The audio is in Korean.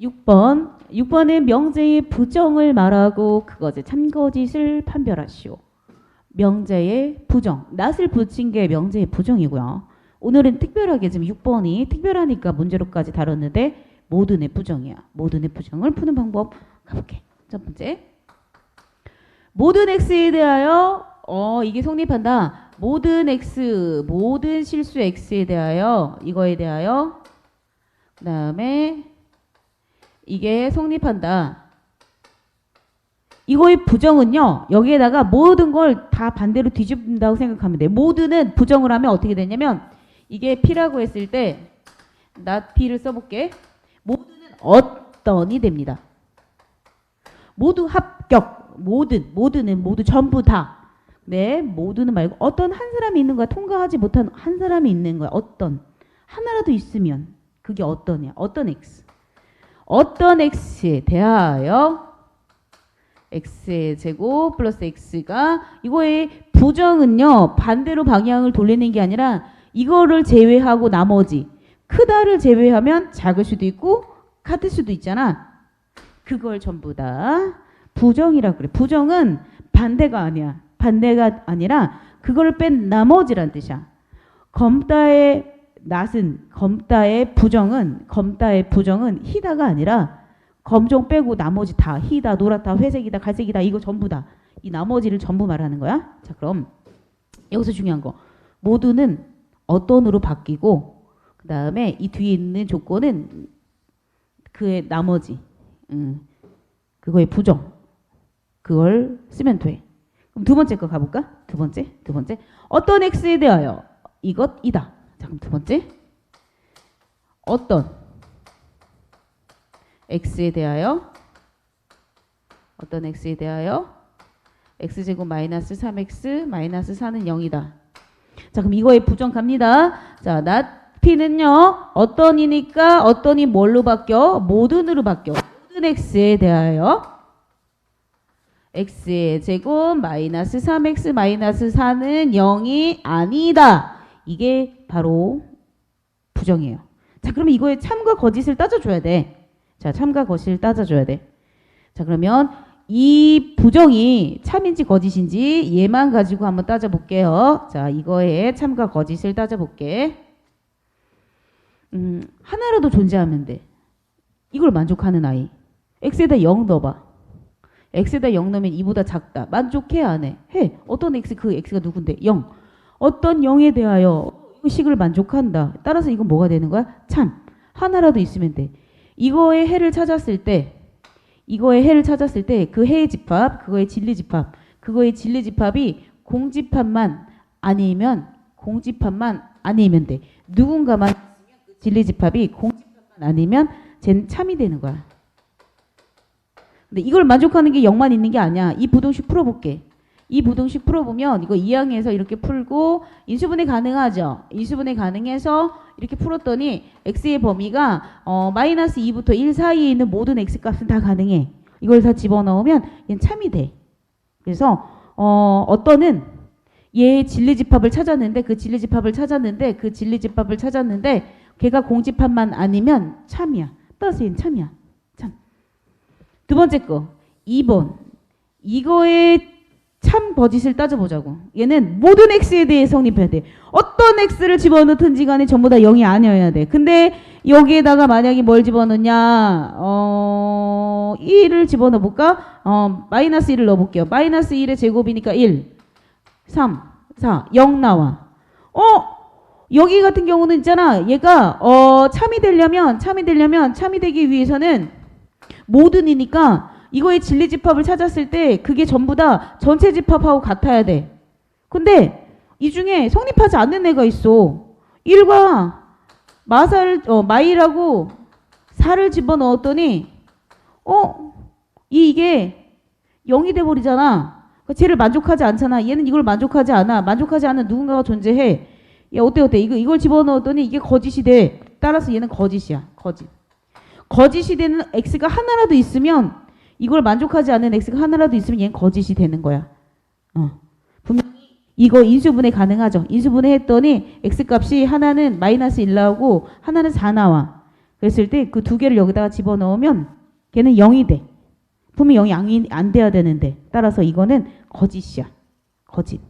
6번. 6번은 명제의 부정을 말하고 그것의 참거짓을 판별하시오. 명제의 부정. 낫을 붙인 게 명제의 부정이고요. 오늘은 특별하게 지금 6번이 특별하니까 문제로까지 다뤘는데 모든의 부정이야. 모든의 부정을 푸는 방법 가볼게. 첫 번째. 모든 x에 대하여 어 이게 성립한다. 모든 x 모든 실수 x에 대하여 이거에 대하여 그다음에 이게 성립한다. 이거의 부정은요. 여기에다가 모든 걸 다 반대로 뒤집는다고 생각하면 돼. 모든은 부정을 하면 어떻게 되냐면 이게 p라고 했을 때 not p를 써볼게. 모든은 어떤이 됩니다. 모두 합격. 모든 모든은 모두 전부 다. 네, 모두는 말고 어떤 한 사람이 있는 거야. 통과하지 못한 한 사람이 있는 거야. 어떤 하나라도 있으면 그게 어떠냐? 어떤 x. 어떤 x에 대하여 x의 제곱 플러스 x가 이거의 부정은요 반대로 방향을 돌리는 게 아니라 이거를 제외하고 나머지 크다를 제외하면 작을 수도 있고 같을 수도 있잖아. 그걸 전부 다 부정이라 그래. 부정은 반대가 아니야. 반대가 아니라 그걸 뺀 나머지란 뜻이야. 검다의 낫은 검다의 부정은 검다의 부정은 희다가 아니라 검정 빼고 나머지 다 희다 노랗다 회색이다 갈색이다 이거 전부 다 이 나머지를 전부 말하는 거야. 자 그럼 여기서 중요한 거 모두는 어떤으로 바뀌고 그 다음에 이 뒤에 있는 조건은 그의 나머지 음, 그거의 부정 그걸 쓰면 돼. 그럼 두 번째 거 가볼까? 두 번째 두 번째 어떤 x에 대하여 이것이다. 자 그럼 두 번째 어떤 x에 대하여 어떤 x에 대하여 x제곱 마이너스 3x 마이너스 4는 0이다. 자 그럼 이거의 부정 갑니다. 자 not p는요 어떤이니까 어떤이 뭘로 바뀌어? 모든으로 바뀌어. 모든 x에 대하여 x의 제곱 마이너스 3x 마이너스 4는 0이 아니다. 이게 바로 부정이에요. 자 그러면 이거의 참과 거짓을 따져줘야 돼. 자, 참과 거실 따져줘야 돼. 자, 그러면 이 부정이 참인지 거짓인지 얘만 가지고 한번 따져볼게요. 자, 이거의 참과 거짓을 따져볼게. 음, 하나라도 존재하면 돼. 이걸 만족하는 아이. x에다 0 넣어봐. x에다 0 넣으면 2보다 작다. 만족해 안 해? 해. 어떤 x 그 x가 누군데? 0. 어떤 0에 대하여 식을 만족한다. 따라서 이건 뭐가 되는 거야? 참. 하나라도 있으면 돼. 이거의 해를 찾았을 때 이거의 해를 찾았을 때 그 해의 집합, 그거의 진리 집합, 그거의 진리 집합이 공집합만 아니면 공집합만 아니면 돼. 누군가만 진리 집합이 공집합만 아니면 쟤는 참이 되는 거야. 근데 이걸 만족하는 게 0만 있는 게 아니야. 이 부동식 풀어볼게. 이 부동식 풀어보면 이거 2항에서 이렇게 풀고 인수분해 가능하죠. 인수분해 가능해서 이렇게 풀었더니 x의 범위가 어, 마이너스 2부터 1 사이에 있는 모든 x 값은 다 가능해. 이걸 다 집어넣으면 얘는 참이 돼. 그래서 어, 어떤은 얘의 진리집합을 찾았는데 그 진리집합을 찾았는데 그 진리집합을 찾았는데 걔가 공집합만 아니면 참이야. 따라서 얘는 참이야. 참. 두 번째 거 2번 이거의 참 거짓을 따져보자고. 얘는 모든 x에 대해 성립해야 돼. 어떤 x를 집어넣든지 간에 전부 다 0이 아니어야 돼. 근데 여기에다가 만약에 뭘 집어넣냐? 어, 1을 집어넣어볼까? 어, 마이너스 1을 넣어볼게요. 마이너스 1의 제곱이니까 1, 3, 4, 0 나와. 어? 여기 같은 경우는 있잖아. 얘가 어, 참이 되려면 참이 되려면 참이 되기 위해서는 모든이니까 이거의 진리 집합을 찾았을 때 그게 전부 다 전체 집합하고 같아야 돼. 근데 이 중에 성립하지 않는 애가 있어. 1과 마살, 어, 마이라고 4를 집어넣었더니 어? 이게 0이 돼 버리잖아. 그러니까 쟤를 만족하지 않잖아. 얘는 이걸 만족하지 않아. 만족하지 않는 누군가가 존재해. 야 어때 어때? 이거 이걸 집어넣었더니 이게 거짓이 돼. 따라서 얘는 거짓이야. 거짓. 거짓이 되는 x가 하나라도 있으면 이걸 만족하지 않는 x가 하나라도 있으면 얘는 거짓이 되는 거야. 어. 분명히 이거 인수분해 가능하죠. 인수분해 했더니 x 값이 하나는 마이너스 1 나오고 하나는 4 나와. 그랬을 때 그 두 개를 여기다가 집어넣으면 걔는 0이 돼. 분명히 0이 안 돼야 되는데 따라서 이거는 거짓이야. 거짓.